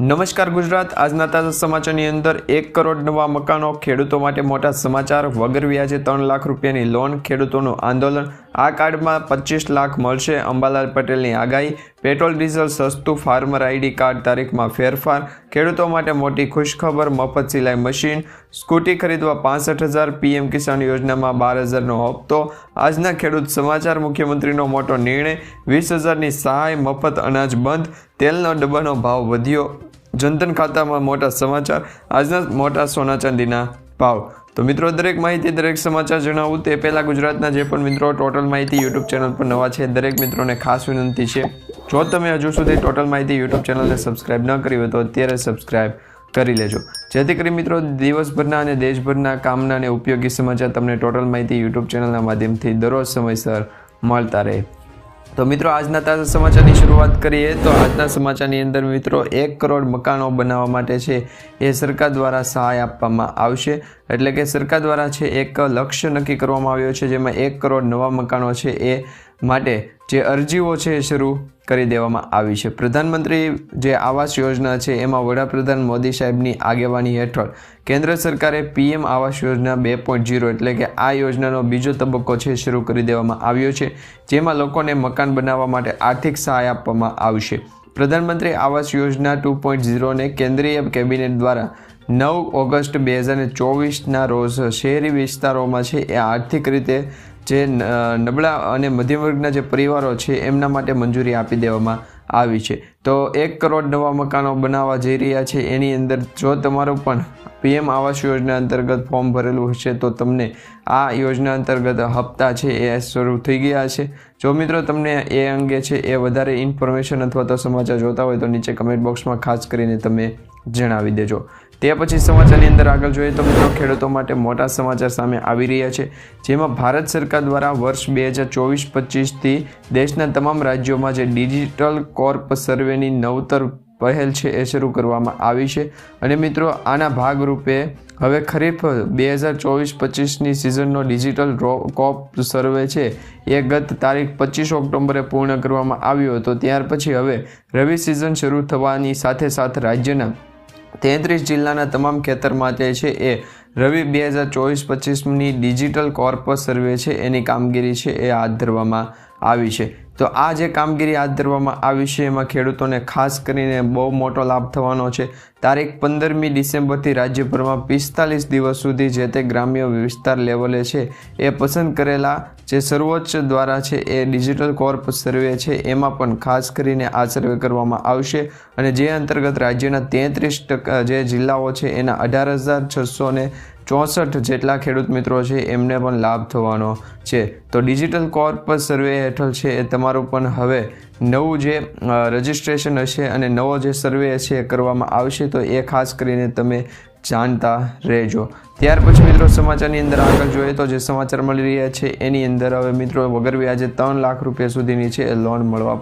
નમસ્કાર ગુજરાત. આજના તાજા સમાચારની અંદર એક કરોડ નવા મકાનો ખેડૂતો માટે મોટા સમાચાર વગર વ્યાજે ત્રણ લાખ રૂપિયાની લોન ખેડૂતોનું આંદોલન. આ કાર્ડમાં પચીસ લાખ મળશે. અંબાલાલ પટેલની આગાહી. પેટ્રોલ, ડીઝલ, સસ્તું ફાર્મર આઈડી કાર્ડ તારીખમાં ફેરફાર. ખેડૂતો માટે મોટી ખુશખબર, મફત સિલાઈ મશીન. સ્કૂટી ખરીદવા પાસઠ હજાર પીએમ કિસાન યોજનામાં બાર હજારનો હપ્તો. આજના ખેડૂત સમાચાર, મુખ્યમંત્રીનો મોટો નિર્ણય. વીસ હજારની સહાય, મફત અનાજ બંધ. તેલનો ડબ્બાનો ભાવ વધ્યો. જનધન ખાતામાં મોટા સમાચાર, આજના મોટા સોના ચાંદીના ભાવ. તો મિત્રો, દરેક માહિતી, દરેક સમાચાર જણાવું તે પહેલાં ગુજરાતના જે પણ મિત્રો, ટોટલ માહિતી યુટ્યુબ ચેનલ પર નવા છે, દરેક મિત્રોને ખાસ વિનંતી છે, જો તમે હજુ સુધી ટોટલ માહિતી યુટ્યુબ ચેનલને સબસ્ક્રાઇબ ન કરી હોય તો અત્યારે સબસ્ક્રાઇબ કરી લેજો. જેથી કરી મિત્રો, દિવસભરના અને દેશભરના કામના અને ઉપયોગી સમાચાર તમને ટોટલ માહિતી યુટ્યુબ ચેનલના માધ્યમથી દરરોજ સમયસર મળતા રહે. તો મિત્રો, આજના તાજા સમાચારની શરૂઆત કરીએ તો આજના સમાચારની અંદર મિત્રો, એક કરોડ મકાનો બનાવવા માટે છે એ સરકાર દ્વારા સહાય આપવામાં આવશે. એટલે કે સરકાર દ્વારા છે એક લક્ષ્ય નક્કી કરવામાં આવ્યો છે, જેમાં એક કરોડ નવા મકાનો છે એ માટે જે અરજીઓ છે એ શરૂ કરી દેવામાં આવી છે. પ્રધાનમંત્રી જે આવાસ યોજના છે, એમાં વડાપ્રધાન મોદી સાહેબની આગેવાની હેઠળ કેન્દ્ર સરકારે પીએમ આવાસ યોજના બે પોઈન્ટ જીરો એટલે કે આ યોજનાનો બીજો તબક્કો છે, શરૂ કરી દેવામાં આવ્યો છે, જેમાં લોકોને મકાન બનાવવા માટે આર્થિક સહાય આપવામાં આવશે. પ્રધાનમંત્રી આવાસ યોજના ટુ પોઈન્ટ ઝીરોને કેન્દ્રીય કેબિનેટ દ્વારા નવ ઓગસ્ટ બે હજાર ચોવીસના રોજ શહેરી વિસ્તારોમાં છે. એ આર્થિક રીતે જે નબળા અને મધ્યમ વર્ગના જે પરિવારો છે, એમના માટે મંજૂરી આપી દેવામાં આવી છે. તો એક કરોડ નવા મકાનો બનાવવા જઈ રહ્યા છે. એની અંદર જો તમારું પણ પીએમ આવાસ યોજના અંતર્ગત ફોર્મ ભરેલું હશે, તો તમને આ યોજના અંતર્ગત હપ્તા છે એ શરૂ થઈ ગયા છે. જો મિત્રો તમને એ અંગે છે, એ વધારે ઇન્ફોર્મેશન અથવા તો સમાચાર જોતા હોય તો નીચે કમેન્ટ બોક્સમાં ખાસ કરીને તમે જણાવી દેજો. તે પછી સમાચારની અંદર આગળ જોઈએ તો મિત્રો, ખેડૂતો માટે મોટા સમાચાર સામે આવી રહ્યા છે, જેમાં ભારત સરકાર દ્વારા વર્ષ બે હજાર ચોવીસ પચીસથી દેશના તમામ રાજ્યોમાં જે ડિજિટલ કોર્પ સર્વેની નવતર પહેલ છે એ શરૂ કરવામાં આવી છે. અને મિત્રો, આના ભાગરૂપે હવે ખરીફ બે હજાર ચોવીસ પચીસની સિઝનનો ડિજિટલ કોપ સર્વે છે એ ગત તારીખ પચીસ ઓક્ટોબરે પૂર્ણ કરવામાં આવ્યો હતો. ત્યાર પછી હવે રવિ સિઝન શરૂ થવાની સાથે સાથે રાજ્યના તેત્રીસ જિલ્લાના તમામ ખેતર માટે છે એ રવિ બે હજાર ચોવીસ પચીસની ડિજિટલ કોર્પસ સર્વે છે, એની કામગીરી છે એ હાથ ધરવામાં આવી છે. તો આ જે કામગીરી હાથ ધરવામાં આવી છે, એમાં ખેડૂતોને ખાસ કરીને બહુ મોટો લાભ થવાનો છે. તારીખ પંદરમી ડિસેમ્બરથી રાજ્યભરમાં પિસ્તાલીસ દિવસ સુધી જે તે ગ્રામ્ય વિસ્તાર લેવલે છે, એ પસંદ કરેલા જે સર્વોચ્ચ દ્વારા છે, એ ડિજિટલ કોર્પ સર્વે છે, એમાં પણ ખાસ કરીને આ સર્વે કરવામાં આવશે. અને જે અંતર્ગત રાજ્યના તેત્રીસ ટકા જે જિલ્લાઓ છે, એના અઢાર હજાર છસો ને ચોસઠ જેટલા ખેડૂત મિત્રો છે, એમને પણ લાભ થવાનો છે. તો ડિજિટલ કોર્પસ સર્વે હેઠળ છે એ તમારું પણ હવે નવું જે રજિસ્ટ્રેશન હશે અને નવો જે સર્વે છે એ કરવામાં આવશે, તો એ ખાસ કરીને તમે જાણતા રહેજો. ત્યાર પછી મિત્રો સમાચારની અંદર આગળ જોઈએ તો જે સમાચાર મળી રહ્યા છે, એની અંદર હવે મિત્રો વગર વ્યાજે ત્રણ લાખ રૂપિયા સુધીની છે એ લોન મળવા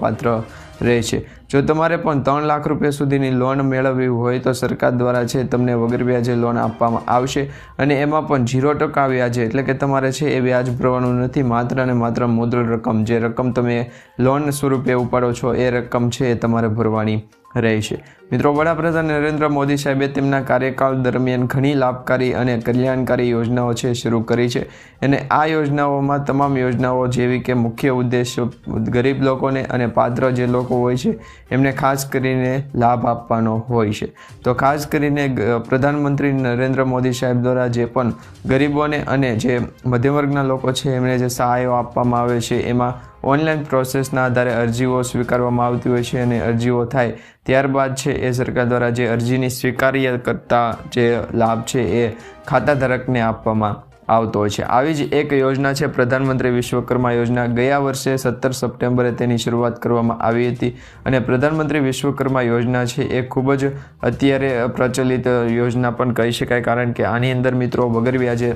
પાત્ર રહે છે. જો તમારે પણ ત્રણ લાખ રૂપિયા સુધીની લોન મેળવવી હોય તો સરકાર દ્વારા છે તમને વગર વ્યાજે લોન આપવામાં આવશે અને એમાં પણ ઝીરો ટકા વ્યાજે એટલે કે તમારે છે એ વ્યાજ ભરવાનું નથી. માત્ર અને માત્ર મુદ્રલ રકમ, જે રકમ તમે લોન સ્વરૂપે ઉપાડો છો એ રકમ છે એ તમારે ભરવાની. રહેશે. મિત્રો, વડાપ્રધાન નરેન્દ્ર મોદી સાહેબે તેમના કાર્યકાળ દરમિયાન ઘણી લાભકારી અને કલ્યાણકારી યોજનાઓ છે, શરૂ કરી છે. અને આ યોજનાઓમાં તમામ યોજનાઓ જેવી કે મુખ્ય ઉદ્દેશ્ય ગરીબ લોકોને અને પાત્ર જે લોકો હોય છે, એમને ખાસ કરીને લાભ આપવાનો હોય છે. તો ખાસ કરીને પ્રધાનમંત્રી નરેન્દ્ર મોદી સાહેબ દ્વારા જે પણ ગરીબોને અને જે મધ્યવર્ગના લોકો છે, એમને જે સહાયો આપવામાં આવે છે, એમાં ઓનલાઈન પ્રોસેસના આધારે અરજીઓ સ્વીકારવામાં આવતી હોય છે અને અરજીઓ થાય ત્યારબાદ છે એ સરકાર દ્વારા જે અરજીની સ્વીકાર્ય કરતા જે લાભ છે એ ખાતા ધારકને આપવામાં આવતો હોય છે. આવી જ એક યોજના છે, પ્રધાનમંત્રી વિશ્વકર્મા યોજના. ગયા વર્ષે સત્તર સપ્ટેમ્બરે તેની શરૂઆત કરવામાં આવી હતી અને પ્રધાનમંત્રી વિશ્વકર્મા યોજના છે એ ખૂબ જ અત્યારે પ્રચલિત યોજના પણ કહી શકાય, કારણ કે આની અંદર મિત્રો વગર વ્યાજે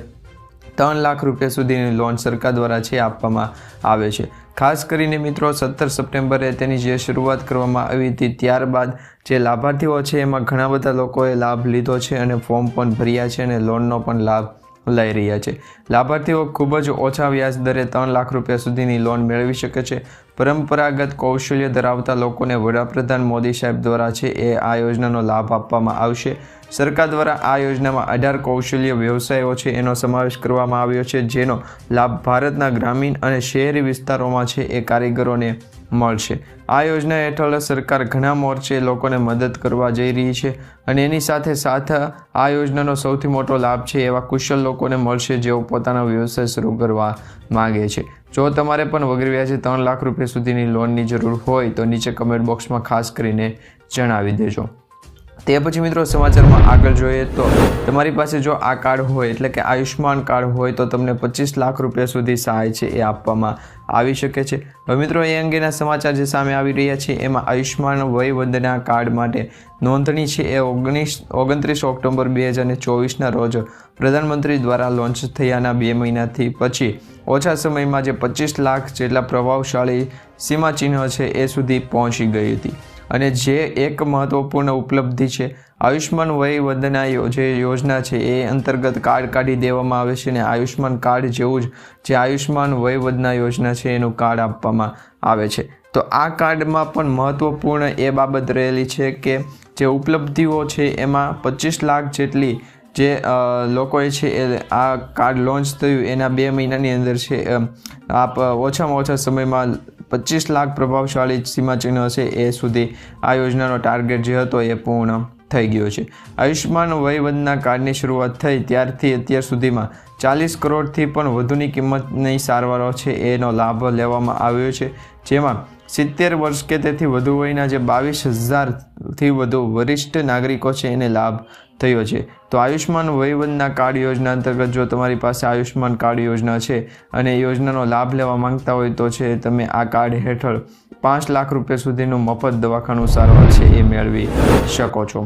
ત્રણ લાખ રૂપિયા સુધીની લોન સરકાર દ્વારા છે આપવામાં આવે છે. ખાસ કરીને મિત્રો, સત્તર સપ્ટેમ્બરે તેની જે શરૂઆત કરવામાં આવી હતી ત્યારબાદ જે લાભાર્થીઓ છે, એમાં ઘણા બધા લોકોએ લાભ લીધો છે અને ફોર્મ પણ ભર્યા છે અને લોનનો પણ લાભ લઈ રહ્યા છે. લાભાર્થીઓ ખૂબ જ ઓછા વ્યાજ દરે ત્રણ લાખ રૂપિયા સુધીની લોન મેળવી શકે છે. પરંપરાગત કૌશલ્ય ધરાવતા લોકોને વડાપ્રધાન મોદી સાહેબ દ્વારા છે, એ આ યોજનાનો લાભ આપવામાં આવશે. સરકાર દ્વારા આ યોજનામાં અઢાર કૌશલ્ય વ્યવસાયો છે, એનો સમાવેશ કરવામાં આવ્યો છે, જેનો લાભ ભારતના ગ્રામીણ અને શહેરી વિસ્તારોમાં છે, એ કારીગરોને મળશે. આ યોજના હેઠળ સરકાર ઘણા મોરચે લોકોને મદદ કરવા જઈ રહી છે અને એની સાથે સાથે આ યોજનાનો સૌથી મોટો લાભ છે, એવા કુશળ લોકોને મળશે જેઓ પોતાનો વ્યવસાય શરૂ કરવા માગે છે. જો તમારે પણ વગર વ્યાજે ત્રણ લાખ રૂપિયા સુધીની લોનની જરૂર હોય, તો નીચે કમેન્ટ બોક્સમાં ખાસ કરીને જણાવી દેજો. તે પછી મિત્રો સમાચારમાં આગળ જોઈએ તો તમારી પાસે જો આ કાર્ડ હોય, એટલે કે આયુષ્માન કાર્ડ હોય, તો તમને પચીસ લાખ રૂપિયા સુધી સહાય છે એ આપવામાં આવી શકે છે. હવે મિત્રો એ અંગેના સમાચાર જે સામે આવી રહ્યા છે, એમાં આયુષ્માન વયવંદના કાર્ડ માટે નોંધણી છે. એ ઓગણીસ, ઓગણત્રીસ ઓક્ટોબર બે હજાર ચોવીસના રોજ પ્રધાનમંત્રી દ્વારા લોન્ચ થયાના બે મહિનાથી પછી ઓછા સમયમાં જે પચીસ લાખ જેટલા પ્રભાવશાળી સીમાચિહ્ન છે એ સુધી પહોંચી ગઈ હતી. અને જે એક મહત્વપૂર્ણ ઉપલબ્ધિ છે આયુષ્માન વય વંદના જે યોજના છે, એ અંતર્ગત કાર્ડ કાઢી દેવામાં આવે છે અને આયુષ્માન કાર્ડ જેવું જ જે આયુષ્માન વય યોજના છે, એનું કાર્ડ આપવામાં આવે છે. તો આ કાર્ડમાં પણ મહત્વપૂર્ણ એ બાબત રહેલી છે કે જે ઉપલબ્ધિઓ છે, એમાં પચીસ લાખ જેટલી જે લોકોએ છે, એ આ કાર્ડ લોન્ચ થયું. એના બે મહિનાની અંદર છે આપ, ઓછામાં ઓછા સમયમાં પચીસ લાખ પ્રભાવશાળી સીમાચિહ્નો છે એ સુધી આ યોજનાનો ટાર્ગેટ જે હતો એ પૂર્ણ થઈ ગયો છે. આયુષ્માન વયવંદના કાર્ડની શરૂઆત થઈ ત્યારથી અત્યાર સુધીમાં ચાલીસ કરોડથી પણ વધુની કિંમતની સારવારો છે એનો લાભ લેવામાં આવ્યો છે, જેમાં સિત્તેર વર્ષ કે તેથી વધુ વયના જે બાવીસ હજારથી વધુ વરિષ્ઠ નાગરિકો છે એને લાભ થયો છે. તો આયુષ્માન વહીવટના કાર્ડ યોજના અંતર્ગત જો તમારી પાસે આયુષ્માન કાર્ડ યોજના છે અને યોજનાનો લાભ લેવા માંગતા હોય તો છે તમે આ કાર્ડ હેઠળ પાંચ લાખ રૂપિયા સુધીનું મફત દવાખાનું સારવાર છે એ મેળવી શકો છો.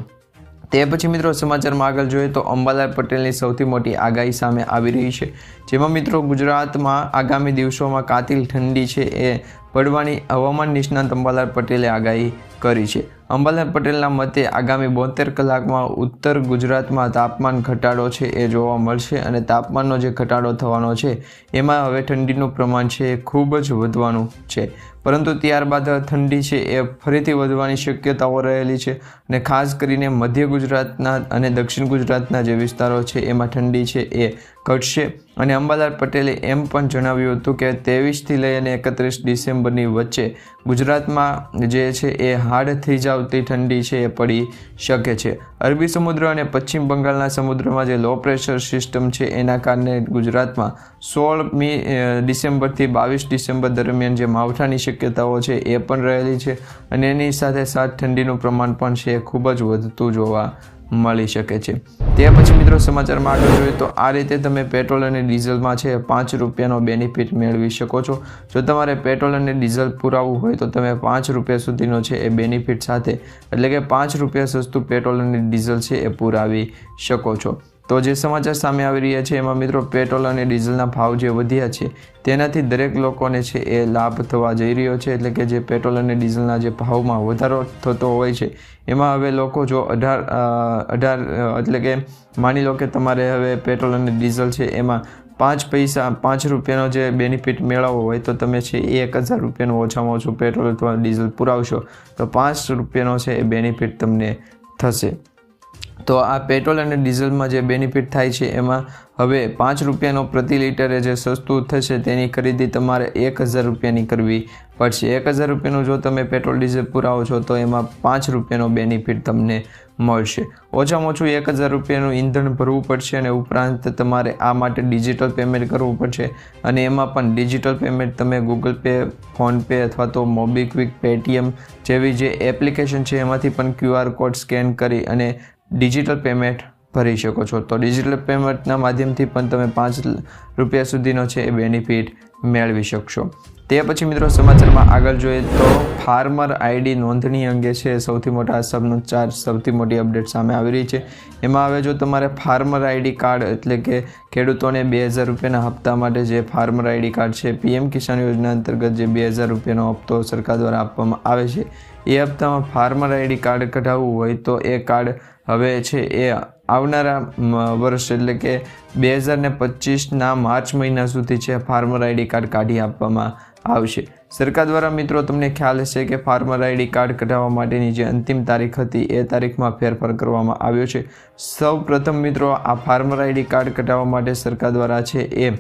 તે પછી મિત્રો સમાચારમાં આગળ જોઈએ તો અંબાલાલ પટેલની સૌથી મોટી આગાહી સામે આવી રહી છે. જેમાં મિત્રો ગુજરાતમાં આગામી દિવસોમાં કાતિલ ઠંડી છે એ પડવાની હવામાન નિષ્ણાંત અંબાલાલ પટેલે આગાહી કરી છે. અંબાલાલ પટેલના મતે આગામી બોતેર કલાકમાં ઉત્તર ગુજરાતમાં તાપમાન ઘટાડો છે એ જોવા મળશે અને તાપમાનનો જે ઘટાડો થવાનો છે, એમાં હવે ઠંડીનું પ્રમાણ છે એ ખૂબ જ વધવાનું છે. પરંતુ ત્યારબાદ ઠંડી છે એ ફરીથી વધવાની શક્યતાઓ રહેલી છે અને ખાસ કરીને મધ્ય ગુજરાતના અને દક્ષિણ ગુજરાતના જે વિસ્તારો છે એમાં ઠંડી છે એ ઘટશે. અને અંબાલાલ પટેલે એમ પણ જણાવ્યું હતું કે ત્રેવીસથી લઈ અને એકત્રીસ ડિસેમ્બરની વચ્ચે ગુજરાતમાં જે છે એ હાડ થઈ જાવતી ઠંડી છે એ પડી શકે છે. અરબી સમુદ્ર અને પશ્ચિમ બંગાળના સમુદ્રમાં જે લો પ્રેશર સિસ્ટમ છે એના કારણે ગુજરાતમાં સોળમી ડિસેમ્બરથી બાવીસ ડિસેમ્બર દરમિયાન જે માવઠાની શક્યતાઓ છે એ પણ રહેલી છે. અને એની સાથે સાથ ઠંડીનું પ્રમાણ પણ છે ખૂબ જ વધતું જોવા મળી શકે છે. તે પછી મિત્રો સમાચારમાં આગળ જોઈએ તો આ રીતે તમે પેટ્રોલ અને ડીઝલમાં છે પાંચ રૂપિયાનો બેનિફિટ મેળવી શકો છો. જો તમારે પેટ્રોલ અને ડીઝલ પુરાવવું હોય તો તમે પાંચ રૂપિયા સુધીનો છે એ બેનિફિટ સાથે, એટલે કે પાંચ રૂપિયા સસ્તું પેટ્રોલ અને ડીઝલ છે એ પુરાવી શકો છો. તો જે સમાચાર સામે આવી રહ્યા છે, એમાં મિત્રો પેટ્રોલ અને ડીઝલના ભાવ જે વધ્યા છે, તેનાથી દરેક લોકોને છે એ લાભ થવા જઈ રહ્યો છે. એટલે કે જે પેટ્રોલ અને ડીઝલના જે ભાવમાં વધારો થતો હોય છે, એમાં હવે લોકો જો અઢાર અઢાર, એટલે કે માની લો કે તમારે હવે પેટ્રોલ અને ડીઝલ છે, એમાં પાંચ પૈસા, પાંચ રૂપિયાનો જે બેનિફિટ મેળવવો હોય, તો તમે છે એ એક હજાર રૂપિયાનું ઓછામાં ઓછું પેટ્રોલ અથવા ડીઝલ પુરાવશો, તો પાંચ રૂપિયાનો છે એ બેનિફિટ તમને થશે. તો આ પેટ્રોલ અને ડીઝલમાં જે બેનિફિટ થાય છે, એમાં હવે પાંચ રૂપિયાનો પ્રતિ લીટરે જે સસ્તું થશે તેની ખરીદી તમારે એક હજાર રૂપિયાની કરવી પડશે. એક હજાર રૂપિયાનું જો તમે પેટ્રોલ ડીઝલ પુરાવો છો, તો એમાં પાંચ રૂપિયાનો બેનિફિટ તમને મળશે. ઓછામાં ઓછું એક હજાર રૂપિયાનું ઈંધણ ભરવું પડશે અને ઉપરાંત તમારે આ માટે ડિજિટલ પેમેન્ટ કરવું પડશે. અને એમાં પણ ડિજિટલ પેમેન્ટ તમે ગૂગલ પે ફોનપે અથવા તો મોબીક્વિક પેટીએમ જેવી જે એપ્લિકેશન છે, એમાંથી પણ ક્યુઆર કોડ સ્કેન કરી અને ડિજિટલ પેમેન્ટ ભરી શકો છો. તો ડિજિટલ પેમેન્ટના માધ્યમથી પણ તમે પાંચ રૂપિયા સુધીનો છે એ બેનિફિટ મેળવી શકશો. તે પછી મિત્રો સમાચારમાં આગળ જોઈએ તો ફાર્મર આઈડી નોંધણી અંગે છે. સૌથી મોટા ચાર સૌથી મોટી અપડેટ સામે આવી રહી છે. એમાં હવે જો તમારે ફાર્મર આઈડી કાર્ડ એટલે કે ખેડૂતોને બે હજાર રૂપિયાના હપ્તા માટે જે ફાર્મર આઈડી કાર્ડ છે, પીએમ કિસાન યોજના અંતર્ગત જે બે હજાર રૂપિયાનો હપ્તો સરકાર દ્વારા આપવામાં આવે છે, એ હપ્તામાં ફાર્મર આઈડી કાર્ડ કઢાવવું હોય તો એ કાર્ડ હવે છે એ આવનારા વર્ષ એટલે કે બે હજાર ને પચીસના માર્ચ મહિના સુધી છે ફાર્મર આઈડી કાર્ડ કાઢી આપવામાં આવશે. સરકાર દ્વારા મિત્રો તમને ખ્યાલ હશે કે ફાર્મર આઈડી કાર્ડ કઢાવવા માટેની જે અંતિમ તારીખ હતી એ તારીખમાં ફેરફાર કરવામાં આવ્યો છે. સૌ પ્રથમ મિત્રો આ ફાર્મર આઈડી કાર્ડ કઢાવવા માટે સરકાર દ્વારા છે એ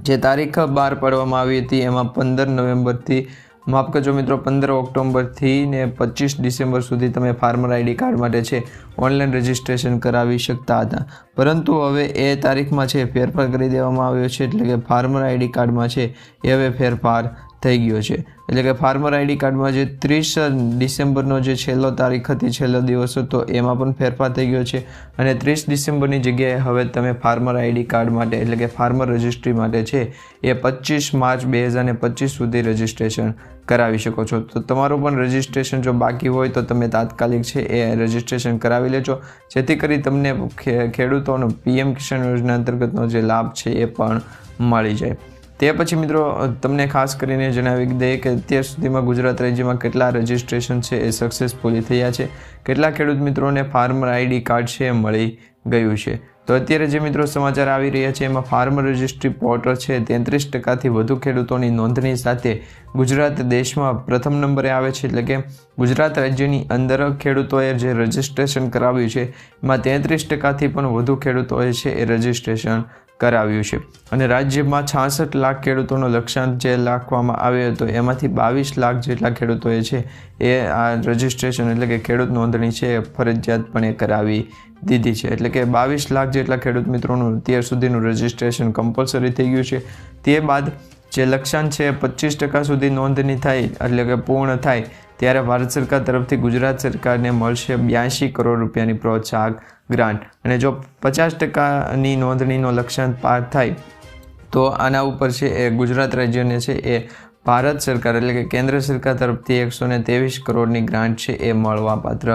જે તારીખ બહાર પાડવામાં આવી હતી એમાં પંદર નવેમ્બરથી માફ કરજો મિત્રો, પંદર ઓક્ટોબરથી ને પચીસ ડિસેમ્બર સુધી તમે ફાર્મર આઈડી કાર્ડ માટે છે, ઓનલાઈન રજિસ્ટ્રેશન કરાવી શકતા હતા. પરંતુ હવે એ તારીખમાં છે, ફેરફાર કરી દેવામાં આવ્યો છે, એટલે કે ફાર્મર આઈડી કાર્ડમાં છે, એ હવે ફેરફાર થઈ ગયો છે. એટલે કે ફાર્મર આઈડી કાર્ડમાં જે ત્રીસ ડિસેમ્બરનો જે છેલ્લો તારીખ હતી, છેલ્લો દિવસ હતો, એમાં પણ ફેરફાર થઈ ગયો છે. અને ત્રીસ ડિસેમ્બરની જગ્યાએ હવે તમે ફાર્મર આઈડી કાર્ડ માટે, એટલે કે ફાર્મર રજિસ્ટ્રી માટે છે, એ પચીસ માર્ચ બે હજાર પચીસ સુધી રજિસ્ટ્રેશન કરાવી શકો છો. તો તમારું પણ રજિસ્ટ્રેશન જો બાકી હોય તો તમે તાત્કાલિક છે એ રજિસ્ટ્રેશન કરાવી લેજો. જેથી કરી તમને ખેડૂતોનો પીએમ કિસાન યોજના અંતર્ગતનો જે લાભ છે એ પણ મળી જાય. તે પછી મિત્રો, તમને ખાસ કરીને જણાવી દઈએ કે અત્યાર સુધીમાં ગુજરાત રાજ્યમાં કેટલા રજિસ્ટ્રેશન છે એ સક્સેસફુલી થયા છે. કેટલા ખેડૂત મિત્રોને ફાર્મર આઈડી કાર્ડ છે એ મળી ગયું છે. તો અત્યારે જે મિત્રો સમાચાર આવી રહ્યા છે, એમાં ફાર્મર રજિસ્ટ્રી પોર્ટલ છે, તેત્રીસ ટકાથી વધુ ખેડૂતોની નોંધણી સાથે ગુજરાત દેશમાં પ્રથમ નંબરે આવે છે. એટલે કે ગુજરાત રાજ્યની અંદર ખેડૂતોએ જે રજિસ્ટ્રેશન કરાવ્યું છે, એમાં તેત્રીસ ટકાથી પણ વધુ ખેડૂતોએ છે એ રજિસ્ટ્રેશન કરાવ્યું છે. અને રાજ્યમાં છાસઠ લાખ ખેડૂતોનો લક્ષ્યાંક જે રાખવામાં આવ્યો હતો, એમાંથી બાવીસ લાખ જેટલા ખેડૂતોએ છે એ આ રજિસ્ટ્રેશન એટલે કે ખેડૂત નોંધણી છે એ ફરજિયાતપણે કરાવી દીધી છે. એટલે કે બાવીસ લાખ જેટલા ખેડૂત મિત્રોનું અત્યાર સુધીનું રજિસ્ટ્રેશન કમ્પલસરી થઈ ગયું છે. તે બાદ જે લક્ષ્યાંક છે પચીસ ટકા સુધી નોંધણી થાય, એટલે કે પૂર્ણ થાય ત્યારે ભારત સરકાર તરફથી ગુજરાત સરકારને મળશે બ્યાસી કરોડ રૂપિયાની પ્રોત્સાહક ગ્રાન્ટ. અને જો પચાસ ટકાની નોંધણીનો લક્ષ્યાંક પાર થાય, તો આના ઉપર છે એ ગુજરાત રાજ્યને છે એ ભારત સરકાર એટલે કે કેન્દ્ર સરકાર તરફથી એકસો ને ત્રેવીસ કરોડની ગ્રાન્ટ છે એ મળવાપાત્ર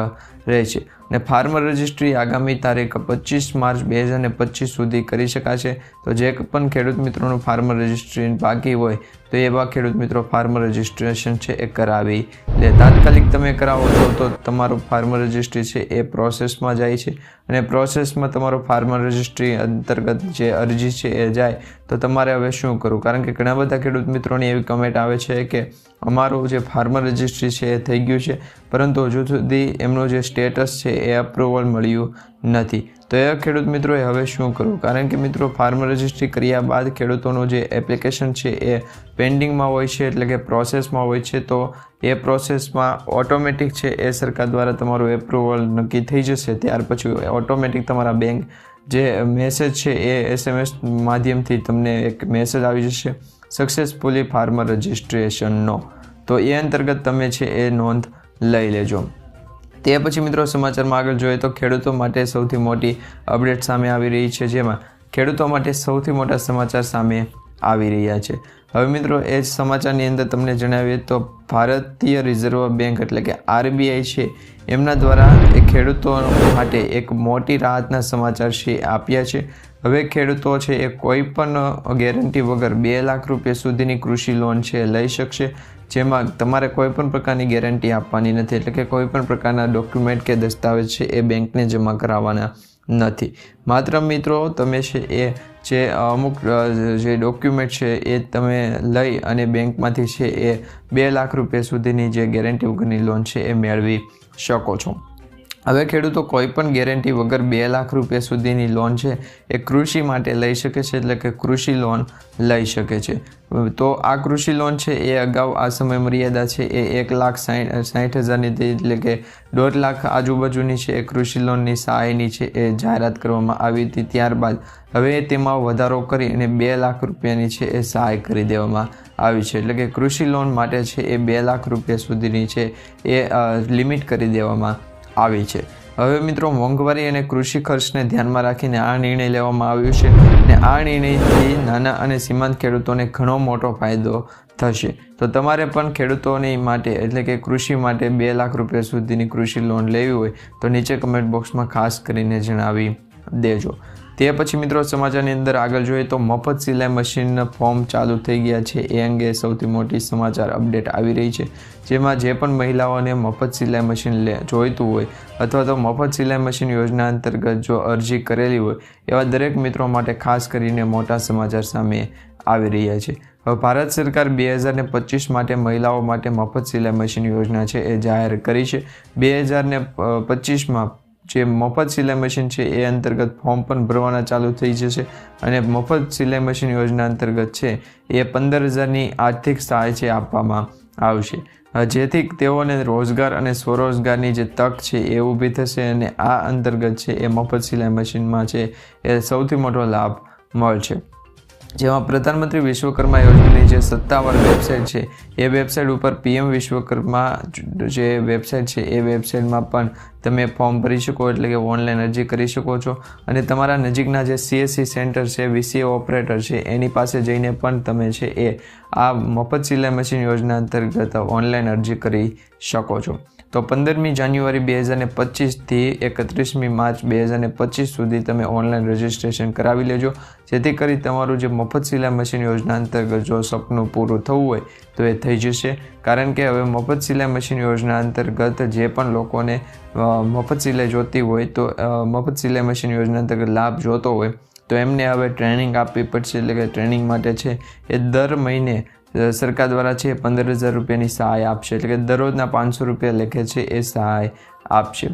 રહે છે અને ફાર્મર રજિસ્ટ્રી આગામી તારીખ પચીસ માર્ચ બે હજાર પચીસ સુધી કરી શકાશે. તો જે પણ ખેડૂત મિત્રોનું ફાર્મર રજિસ્ટ્રી બાકી હોય, તો એવા ખેડૂત મિત્રો ફાર્મર રજિસ્ટ્રેશન છે એ કરાવી લે તાત્કાલિક તમે કરાવો છો તો તમારું ફાર્મર રજિસ્ટ્રી છે એ પ્રોસેસમાં જાય છે અને પ્રોસેસમાં તમારો ફાર્મર રજિસ્ટ્રી અંતર્ગત જે અરજી છે એ જાય, તો તમારે હવે શું કરવું? કારણ કે ઘણા બધા ખેડૂત મિત્રોની એવી કમેન્ટ આવે છે કે અમારું જે ફાર્મર રજિસ્ટ્રી છે એ થઈ ગયું છે, પરંતુ હજુ સુધી એમનું જે સ્ટેટસ છે એ અપ્રુવલ મળ્યું નથી. તો એ ખેડૂત મિત્રોએ હવે શું કરવું? કારણ કે મિત્રો, ફાર્મર રજિસ્ટ્રી કર્યા બાદ ખેડૂતોનું જે એપ્લિકેશન છે એ પેન્ડિંગમાં હોય છે, એટલે કે પ્રોસેસમાં હોય છે, તો એ પ્રોસેસમાં ઓટોમેટિક છે, એ સરકાર દ્વારા તમારું એપ્રુવલ નક્કી થઈ જશે. ત્યાર પછી ઓટોમેટિક તમારા બેંક જે મેસેજ છે એ એસએમએસ માધ્યમથી તમને એક મેસેજ આવી જશે. સક્સેસફુલી ફાર્મર રજિસ્ટ્રેશનનો તો એ અંતર્ગત તમે છે એ નોંધ લઈ લેજો. તે પછી મિત્રો સમાચારમાં આગળ જોઈએ તો ખેડૂતો માટે સૌથી મોટી અપડેટ સામે આવી રહી છે, જેમાં ખેડૂતો માટે સૌથી મોટા સમાચાર સામે આવી રહ્યા છે. હવે મિત્રો એ જ સમાચારની અંદર તમને જણાવીએ તો ભારતીય રિઝર્વ બેંક એટલે કે આરબીઆઈ છે એમના દ્વારા એ ખેડૂતો માટે એક મોટી રાહતના સમાચાર છે આપ્યા છે. હવે ખેડૂતો છે એ કોઈ પણ ગેરંટી વગર બે લાખ રૂપિયા સુધીની કૃષિ લોન છે લઈ શકશે, જેમાં તમારે કોઈ પણ પ્રકારની ગેરંટી આપવાની નથી, એટલે કે કોઈ પણ પ્રકારના ડોક્યુમેન્ટ કે દસ્તાવેજ છે એ બેંકને જમા કરાવવાના નથી. માત્ર મિત્રો, તમે છે એ જે અમુક જે ડોક્યુમેન્ટ છે એ તમે લઈ અને બેંકમાંથી છે એ બે લાખ રૂપિયા સુધીની જે ગેરંટી વગરની લોન છે એ મેળવી શકો છો હવે ખેડૂતો કોઈ પણ ગેરંટી વગર બે લાખ રૂપિયા સુધીની લોન છે, એ કૃષિ માટે લઈ શકે છે એટલે કે કૃષિ લોન લઈ શકે છે. તો આ કૃષિ લોન છે, એ અગાઉ આ સમય મર્યાદા છે, એ એક લાખ સાઠ સાઠ હજારની એટલે કે દોઢ લાખ આજુબાજુની છે, એ કૃષિ લોનની સહાયની છે, એ જાહેરાત કરવામાં આવી હતી ત્યારબાદ હવે તેમાં વધારો કરી અને બે લાખ રૂપિયાની છે, એ સહાય કરી દેવામાં આવી છે. એટલે કે કૃષિ લોન માટે છે, એ બે લાખ રૂપિયા સુધીની છે, એ લિમિટ કરી દેવામાં આવી છે. હવે મિત્રો, મોંઘવારી અને કૃષિ ખર્ચને ધ્યાનમાં રાખીને આ નિર્ણય લેવામાં આવ્યો છે અને આ નિર્ણયથી નાના અને સીમાંત ખેડૂતોને ઘણો મોટો ફાયદો થશે. તો તમારે પણ ખેડૂતોની માટે, એટલે કે કૃષિ માટે બે લાખ રૂપિયા સુધીની કૃષિ લોન લેવી હોય તો નીચે કમેન્ટ બોક્સમાં ખાસ કરીને જણાવી દેજો. તે પછી મિત્રો સમાચારની અંદર આગળ જોઈએ તો મફત સિલાઈ મશીનના ફોર્મ ચાલુ થઈ ગયા છે. એ અંગે સૌથી મોટી સમાચાર અપડેટ આવી રહી છે. જેમાં જે પણ મહિલાઓને મફત સિલાઈ મશીન લે, જોઈતું હોય અથવા તો મફત સિલાઈ મશીન યોજના અંતર્ગત જો અરજી કરેલી હોય, એવા દરેક મિત્રો માટે ખાસ કરીને મોટા સમાચાર સામે આવી રહ્યા છે. હવે ભારત સરકાર બે હજાર ને પચીસ માટે મહિલાઓ માટે મફત સિલાઈ મશીન યોજના છે એ જાહેર કરી છે. બે હજાર ને પચીસમાં જે મફત સિલાઈ મશીન છે, એ અંતર્ગત ફોર્મ પણ ભરવાના ચાલુ થઈ જશે અને મફત સિલાઈ મશીન યોજના અંતર્ગત છે, એ પંદર હજારની આર્થિક સહાય છે આપવામાં આવશે. જેથી તેઓને રોજગાર અને સ્વરોજગારની જે તક છે, એ ઊભી થશે અને આ અંતર્ગત છે, એ મફત સિલાઈ મશીનમાં છે, એ સૌથી મોટો લાભ મળશે. જેમાં પ્રધાનમંત્રી વિશ્વકર્મા યોજનાની જે સત્તાવાર વેબસાઇટ છે, એ વેબસાઇટ ઉપર પીએમ વિશ્વકર્મા જે વેબસાઇટ છે, એ વેબસાઇટમાં પણ તમે ફોર્મ ભરી શકો, એટલે કે ઓનલાઈન અરજી કરી શકો છો. અને તમારા નજીકના જે સીએસસી સેન્ટર છે, વીસીએ ઓપરેટર છે, એની પાસે જઈને પણ તમે છે, એ આ મફત સિલાઈ મશીન યોજના અંતર્ગત ઓનલાઈન અરજી કરી શકો છો. તો પંદરમી જાન્યુઆરી બે હજાર પચીસથી એકત્રીસમી માર્ચ બે હજાર પચીસ સુધી તમે ઓનલાઈન રજિસ્ટ્રેશન કરાવી લેજો. જેથી કરી તમારું જે મફત સિલાઈ મશીન યોજના અંતર્ગત જો સપનું પૂરું થવું હોય તો એ થઈ જશે. કારણ કે હવે મફત સિલાઈ મશીન યોજના અંતર્ગત જે પણ લોકોને મફત સિલાઈ જોતી હોય તો મફત સિલાઈ મશીન યોજના અંતર્ગત લાભ જોતો હોય તો એમને હવે ટ્રેનિંગ આપવી પડશે. એટલે કે ટ્રેનિંગ માટે છે એ દર મહિને સરકાર દ્વારા છે પંદર હજાર રૂપિયાની સહાય આપશે. એટલે કે દરરોજના પાંચસો રૂપિયા લેખે છે એ સહાય આપશે.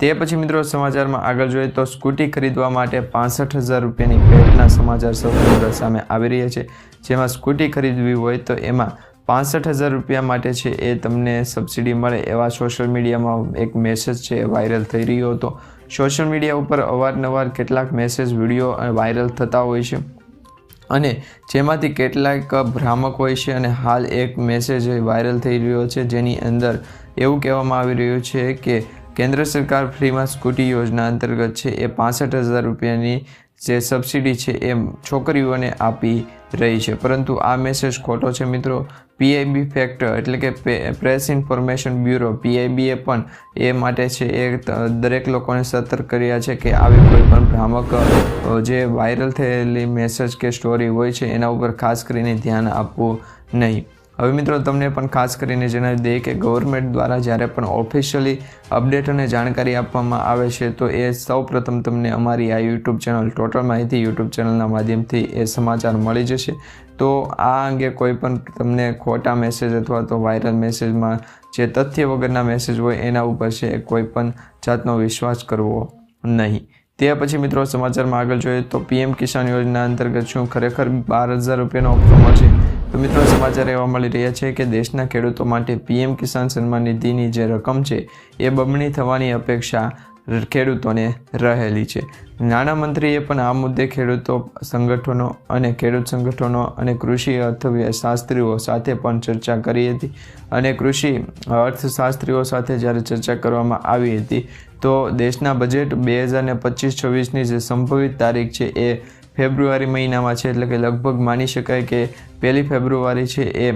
તે પછી મિત્રો સમાચારમાં આગળ જોઈએ તો સ્કૂટી ખરીદવા માટે પાસઠ હજાર રૂપિયાની ભેટના સમાચાર સૌથી સામે આવી રહ્યા છે. જેમાં સ્કૂટી ખરીદવી હોય તો એમાં પાસઠ હજાર રૂપિયા માટે છે એ તમને સબસિડી મળે એવા સોશિયલ મીડિયામાં એક મેસેજ છે વાયરલ થઈ રહ્યો હતો. સોશિયલ મીડિયા ઉપર અવારનવાર કેટલાક મેસેજ, વીડિયો વાયરલ થતા હોય છે. અને જેમાંથી કેટલાક ભ્રામક હોય છે અને હાલ એક મેસેજ વાયરલ થઈ રહ્યો છે જેની અંદર એવું કહેવામાં આવી રહ્યું છે કે કેન્દ્ર સરકાર ફ્રીમાં સ્કૂટી યોજના અંતર્ગત છે એ પાસઠ હજાર રૂપિયાની જે સબસિડી છે એ છોકરીઓને આપી રહી છે. પરંતુ આ મેસેજ ખોટો છે મિત્રો. પીઆઈબી ફેક્ટર એટલે કે પ્રેસ ઇન્ફોર્મેશન બ્યુરો પીઆઈબીએ પણ એ માટે છે. એ દરેક લોકોને સતર્ક કર્યા છે કે આવી કોઈ પણ ભ્રામક જે વાયરલ થયેલી મેસેજ કે સ્ટોરી હોય છે, એના ઉપર ખાસ કરીને ધ્યાન આપવું નહીં. હવે મિત્રો તમને પણ ખાસ કરીને જણાવી દઈએ કે ગવર્મેન્ટ દ્વારા જ્યારે પણ ઓફિશિયલી અપડેટ અને જાણકારી આપવામાં આવે છે, તો એ સૌ પ્રથમ તમને અમારી આ યુટ્યુબ ચેનલ ટોટલ માહિતી યુટ્યુબ ચેનલના માધ્યમથી એ સમાચાર મળી જશે. તો આ અંગે કોઈ પણ તમને ખોટા મેસેજ અથવા તો વાયરલ મેસેજમાં જે તથ્ય વગરના મેસેજ હોય એના ઉપર છે કોઈ પણ જાતનો વિશ્વાસ કરવો નહીં. તે પછી મિત્રો સમાચારમાં આગળ જોઈએ તો પીએમ કિસાન યોજના અંતર્ગત શું ખરેખર બાર હજાર રૂપિયાનો ઓફર મળશે? તો મિત્રો સમાચાર એવા મળી રહ્યા છે કે દેશના ખેડૂતો માટે પીએમ કિસાન સન્માન નિધિની જે રકમ છે, એ બમણી થવાની અપેક્ષા ખેડૂતોને રહેલી છે. નાણામંત્રીએ પણ આ મુદ્દે ખેડૂતો સંગઠનો અને ખેડૂત સંગઠનો અને કૃષિ અર્થશાસ્ત્રીઓ સાથે પણ ચર્ચા કરી હતી અને કૃષિ અર્થશાસ્ત્રીઓ સાથે જ્યારે ચર્ચા કરવામાં આવી હતી, તો દેશના બજેટ બે હજાર ને પચીસ છવ્વીસની જે સંભવિત તારીખ છે, એ ફેબ્રુઆરી મહિનામાં છે, એટલે કે લગભગ માની શકાય કે પહેલી ફેબ્રુઆરી છે એ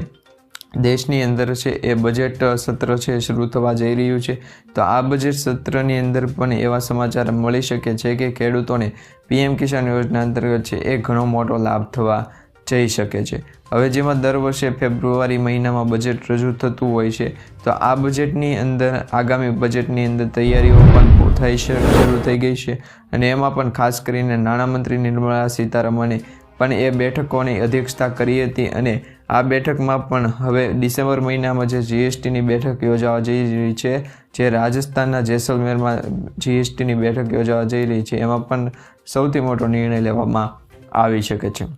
દેશની અંદર છે, એ બજેટ સત્ર છે, શરૂ થવા જઈ રહ્યું છે. તો આ બજેટ સત્રની અંદર પણ એવા સમાચાર મળી શકે છે કે ખેડૂતોને પીએમ કિસાન યોજના અંતર્ગત છે, એ ઘણો મોટો લાભ થવા જઈ શકે છે. હવે જેમાં દર વર્ષે ફેબ્રુઆરી મહિનામાં બજેટ રજૂ થતું હોય છે, તો આ બજેટની અંદર, આગામી બજેટની અંદર તૈયારીઓ પણ થઈ છે શરૂ થઈ ગઈ છે. અને એમાં પણ ખાસ કરીને નાણામંત્રી નિર્મલા સીતારમણે પણ એ બેઠકોની અધ્યક્ષતા કરી હતી અને આ બેઠકમાં પણ હવે ડિસેમ્બર મહિનામાં જે જીએસટીની બેઠક યોજાવા જઈ રહી છે, જે રાજસ્થાનના જેસલમેરમાં જીએસટીની બેઠક યોજાવા જઈ રહી છે, એમાં પણ સૌથી મોટો નિર્ણય લેવામાં આવી શકે છે.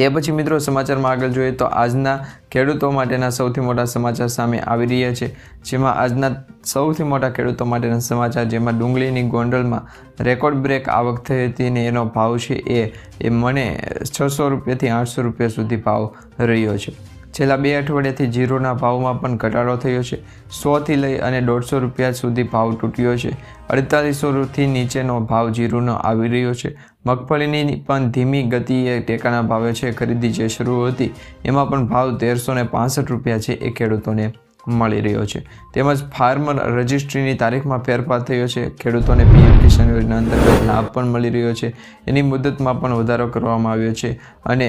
તે પછી મિત્રો સમાચારમાં આગળ જોઈએ તો આજના ખેડૂતો માટેના સૌથી મોટા સમાચાર સામે આવી રહ્યા છે. જેમાં આજના સૌથી મોટા ખેડૂતો માટેના સમાચાર, જેમાં ડુંગળીની ગોંડલમાં રેકોર્ડ બ્રેક આવક થઈ હતી અને એનો ભાવ છે એ એ મને છસો રૂપિયાથી આઠસો રૂપિયા સુધી ભાવ રહ્યો છે. છેલ્લા બે અઠવાડિયાથી જીરોના ભાવમાં પણ ઘટાડો થયો છે. સોથી લઈ અને દોઢસો રૂપિયા સુધી ભાવ તૂટ્યો છે. અડતાલીસોથી નીચેનો ભાવ જીરોનો આવી રહ્યો છે. મગફળીની પણ ધીમી ગતિએ ટેકાના ભાવે છે. ખરીદી જે શરૂ હતી, એમાં પણ ભાવ તેરસો ને રૂપિયા છે એ ખેડૂતોને. મળી રહ્યો છે. તેમજ ફાર્મર રજિસ્ટ્રીની તારીખમાં ફેરફાર થયો છે. ખેડૂતોને પીએમ કિસાન યોજના અંતર્ગત લાભ પણ મળી રહ્યો છે. એની મુદતમાં પણ વધારો કરવામાં આવ્યો છે અને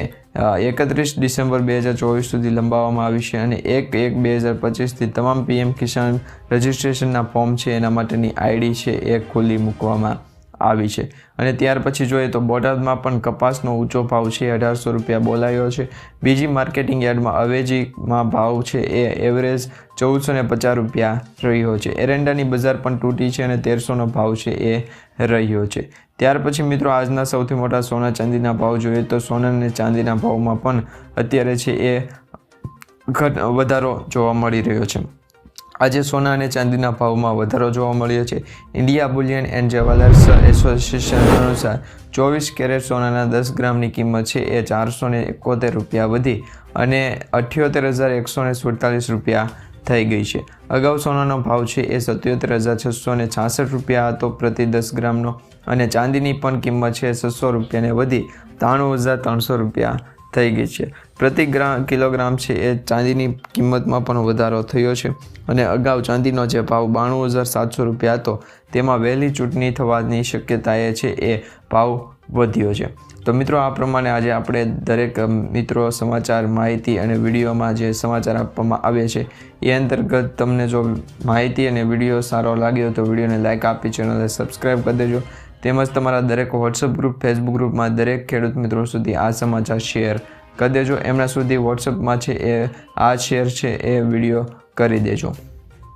એકત્રીસ ડિસેમ્બર બે હજાર ચોવીસ સુધી લંબાવવામાં આવી છે અને એક એક બે હજાર પચીસથી તમામ પીએમ કિસાન રજિસ્ટ્રેશનના ફોર્મ છે. એના માટેની આઈડી છે એ ખુલ્લી મૂકવામાં આવી છે. અને ત્યાર પછી જોઈએ તો બોટાદમાં પણ કપાસનો ઊંચો ભાવ છે, અઢારસો રૂપિયા બોલાયો છે. બીજી માર્કેટિંગ યાર્ડમાં અવેજીમાં ભાવ છે એ એવરેજ ચૌદસો ને પચાસ રૂપિયા રહ્યો છે. એરંડાની બજાર પણ તૂટી છે અને તેરસોનો ભાવ છે એ રહ્યો છે. ત્યાર પછી મિત્રો આજના સૌથી મોટા સોના ચાંદીના ભાવ જોઈએ તો સોના અને ચાંદીના ભાવમાં પણ અત્યારે છે એ ઘટ વધારો જોવા મળી રહ્યો છે. આજે સોના અને ચાંદીના ભાવમાં વધારો જોવા મળ્યો છે. India bullion and jewellers association અનુસાર ચોવીસ કેરેટ સોનાના દસ ગ્રામની કિંમત છે એ ચારસો ને એકોતેર રૂપિયા વધી અને અઠ્યોતેર હજાર એકસો ને સુડતાલીસ રૂપિયા થઈ ગઈ છે. અગાઉ સોનાનો ભાવ છે એ સત્યોતેર હજાર છસો ને છાસઠ રૂપિયા હતો પ્રતિ દસ ગ્રામનો અને ચાંદીની પણ કિંમત છે છસો રૂપિયાને વધી ત્રાણું હજાર ત્રણસો રૂપિયા થઈ ગઈ છે. પ્રતિ ગ્રામ કિલોગ્રામ છે એ ચાંદીની કિંમતમાં પણ વધારો થયો છે અને અગાઉ ચાંદીનો જે ભાવ બાણું હજાર સાતસો રૂપિયા હતો, તેમાં વહેલી ચૂંટણી થવાની શક્યતાએ છે એ ભાવ વધ્યો છે. તો મિત્રો, આ પ્રમાણે આજે આપણે દરેક મિત્રો સમાચાર, માહિતી અને વિડીયોમાં જે સમાચાર આપવામાં આવે છે, એ અંતર્ગત તમને જો માહિતી અને વીડિયો સારો લાગ્યો તો વિડીયોને લાઇક આપી, ચેનલને સબસ્ક્રાઈબ કરી દેજો. તેમજ તમારા દરેક વોટ્સઅપ ગ્રુપ ફેસબુક ગ્રુપમાં દરેક ખેડૂત મિત્રો સુધી આ સમાચાર શેર કરી દેજો. એમના સુધી વોટ્સઅપમાં છે એ, આ શેર છે એ વીડિયો કરી દેજો.